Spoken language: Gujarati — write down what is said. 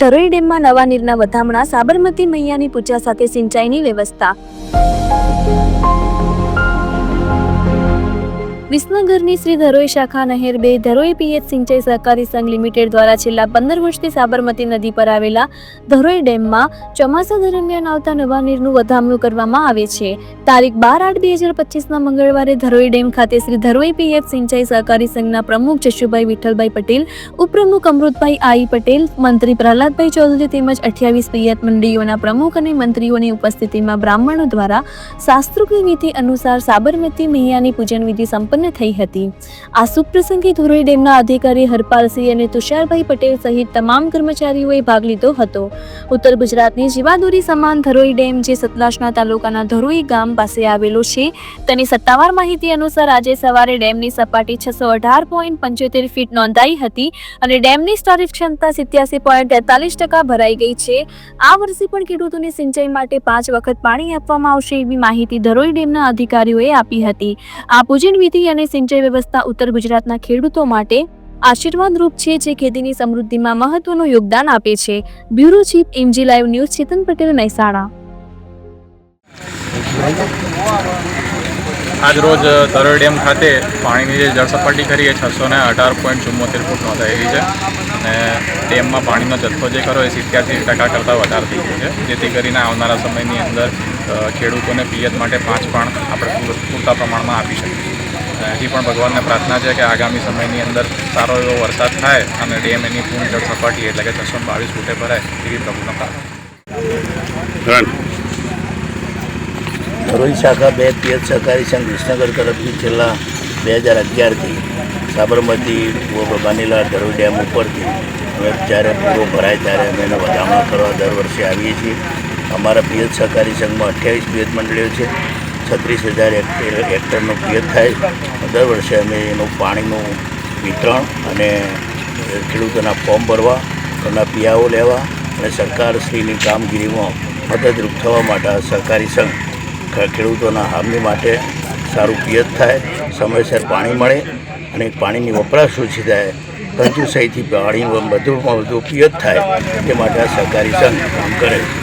ધરોઈ ડેમમાં નવા નીરના વધામણા સાબરમતી મૈયાની પૂજા સાથે સિંચાઈની વ્યવસ્થા. વિસનગરની શ્રી ધરોઈ શાખા નહેર બે ધરોઈ પીએચ સિંચાઈ સહકારી સંઘ લિમિટેડ દ્વારા છેલ્લા પંદર વર્ષથી સાબરમતી નદી પર આવેલા ધરોઈ ડેમમાં ચોમાસા દરમિયાન આવતા નવા નીરનું વધામણું કરવામાં આવે છે. તારીખ બાર આઠ બે હજાર પચીસના મંગળવારે ધરોઈ ડેમ ખાતે શ્રી ધરોઈ પીએચ સિંચાઈ સહકારી સંઘના પ્રમુખ જશુભાઈ વિઠ્ઠલભાઈ પટેલ, ઉપપ્રમુખ અમૃતભાઈ આઈ પટેલ, મંત્રી પ્રહલાદભાઈ ચૌધરી તેમજ અઠ્યાવીસ પીએચ મંડળીઓના પ્રમુખ અને મંત્રીઓની ઉપસ્થિતિમાં બ્રાહ્મણો દ્વારા શાસ્ત્રોક્ત વિધિ અનુસાર સાબરમતી મૈયાની પૂજન વિધિ સંપન્ન થઈ હતી. આ સુપ્રસંગે પ્રસંગે ધોરોઈ ડેમના અધિકારી હરપાલસિંહ અને તુષારભાઈ પટેલ સહિત તમામ કર્મચારીઓએ ભાગ લીધો હતો. ઉત્તર ગુજરાતની જીવાદોરી સમાન ધરોઈ ડેમ જે સતલાસના તાલુકાના ધરોઈ ગામ પાસે આવેલો છે, તેની સત્તાવાર માહિતી અનુસાર આજે સવારે ડેમની સપાટી છસો અઢાર પોઈન્ટ પંચોતેર ફીટ નોંધાઈ હતી અને ડેમની સ્ટોરેજ ક્ષમતા સિત્યાસી પોઈન્ટ તેતાલીસ ટકા ભરાઈ ગઈ છે. આ વર્ષે પણ ખેડૂતોને સિંચાઈ માટે પાંચ વખત પાણી આપવામાં આવશે એવી માહિતી ધરોઈ ડેમના અધિકારીઓએ આપી હતી. આ પૂજન વિધિ અને સિંચાઈ વ્યવસ્થા ઉત્તર ગુજરાતના ખેડૂતો માટે આશીર્વાદરૂપ છે જે ખેતીની સમૃદ્ધિમાં મહત્વનું યોગદાન આપે છે. Bureau chief MG live news Chetan Patel Mehsana. આજ રોજ તરોઈ ડેમ ખાતે પાણીની જે જળસપાટી ખરી એ છસો ને અઢાર પોઈન્ટ ચુમ્મોતેર ફૂટ નોંધાયેલી છે અને ડેમમાં પાણીનો જથ્થો જે ખરો એ સિત્યાસી ટકા કરતાં વધારે થઈ ગયો છે. જેથી કરીને આવનારા સમયની અંદર ખેડૂતોને પિયત માટે પાંચ પણ આપણે પૂર- પૂરતા પ્રમાણમાં આપી શકીએ. હજી પણ ભગવાનને પ્રાર્થના છે કે આગામી સમયની અંદર સારો એવો વરસાદ થાય અને ડેમ એની પૂર્ણ જળ સપાટી એટલે કે છસો બાવીસ ફૂટે ભરાય એવી પ્રભુનો પ્રાર્થના. ધરોઈ શાખા બે પિયત સહકારી સંઘ વિસનગર તરફથી છેલ્લા બે હજાર અગિયારથી સાબરમતી બનેલા ધરોઈ ડેમ ઉપરથી અમે જ્યારે પૂરો ભરાય ત્યારે અમે એનો વધામણા કરવા દર વર્ષે આવીએ છીએ. અમારા પિયત સહકારી સંઘમાં અઠ્યાવીસ પિયત મંડળીઓ છે. છત્રીસ હજાર હેક્ટર હેક્ટરનો પિયત થાય. દર વર્ષે અમે એનું પાણીનું વિતરણ અને ખેડૂતોના ફોર્મ ભરવા એમના પિયાઓ લેવા અને સરકારશ્રીની કામગીરીમાં મદદરૂપ થવા માટે સહકારી સંઘ ખેડૂતોના હામની માટે સારું પિયત થાય, સમયસર પાણી મળે અને પાણીની વપરાશ ઓછી થાય. કંજુસાઈથી પાણી વધુમાં વધુ પિયત થાય, તે માટે આ સહકારી સંઘ કામ કરે છે.